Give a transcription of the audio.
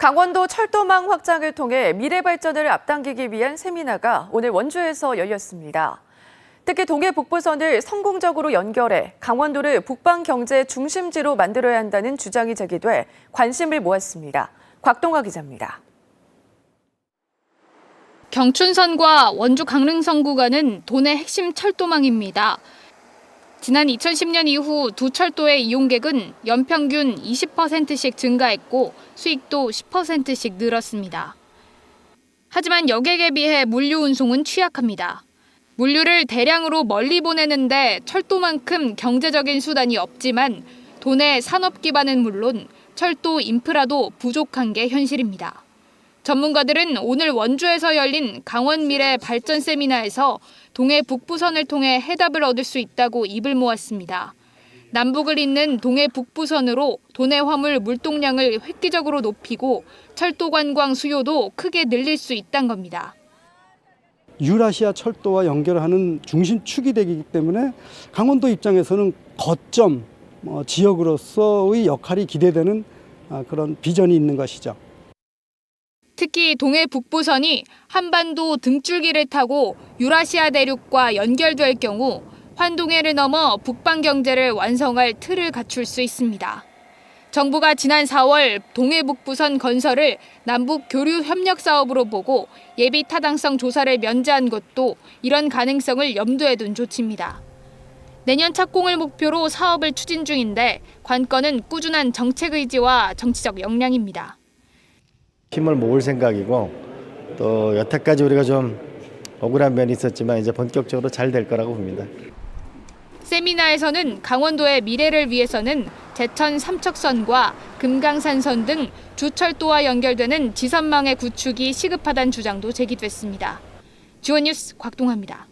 강원도 철도망 확장을 통해 미래 발전을 앞당기기 위한 세미나가 오늘 원주에서 열렸습니다. 특히 동해 북부선을 성공적으로 연결해 강원도를 북방 경제 중심지로 만들어야 한다는 주장이 제기돼 관심을 모았습니다. 곽동아 기자입니다. 경춘선과 원주 강릉선 구간은 도내 핵심 철도망입니다. 지난 2010년 이후 두 철도의 이용객은 연평균 20%씩 증가했고 수익도 10%씩 늘었습니다. 하지만 여객에 비해 물류 운송은 취약합니다. 물류를 대량으로 멀리 보내는데 철도만큼 경제적인 수단이 없지만 도내 산업 기반은 물론 철도 인프라도 부족한 게 현실입니다. 전문가들은 오늘 원주에서 열린 강원 미래 발전 세미나에서 동해 북부선을 통해 해답을 얻을 수 있다고 입을 모았습니다. 남북을 잇는 동해 북부선으로 도내 화물 물동량을 획기적으로 높이고 철도 관광 수요도 크게 늘릴 수 있다는 겁니다. 유라시아 철도와 연결하는 중심축이 되기 때문에 강원도 입장에서는 거점 어, 지역으로서의 역할이 기대되는 아, 그런 비전이 있는 것이죠. 특히 동해 북부선이 한반도 등줄기를 타고 유라시아 대륙과 연결될 경우 환동해를 넘어 북방 경제를 완성할 틀을 갖출 수 있습니다. 정부가 지난 4월 동해 북부선 건설을 남북 교류 협력 사업으로 보고 예비 타당성 조사를 면제한 것도 이런 가능성을 염두에 둔 조치입니다. 내년 착공을 목표로 사업을 추진 중인데 관건은 꾸준한 정책 의지와 정치적 역량입니다. 힘을 모을 생각이고 또 여태까지 우리가 좀 억울한 면이 있었지만 이제 본격적으로 잘 될 거라고 봅니다. 세미나에서는 강원도의 미래를 위해서는 제천 삼척선과 금강산선 등 주철도와 연결되는 지선망의 구축이 시급하다는 주장도 제기됐습니다. 주원 뉴스 곽동화입니다.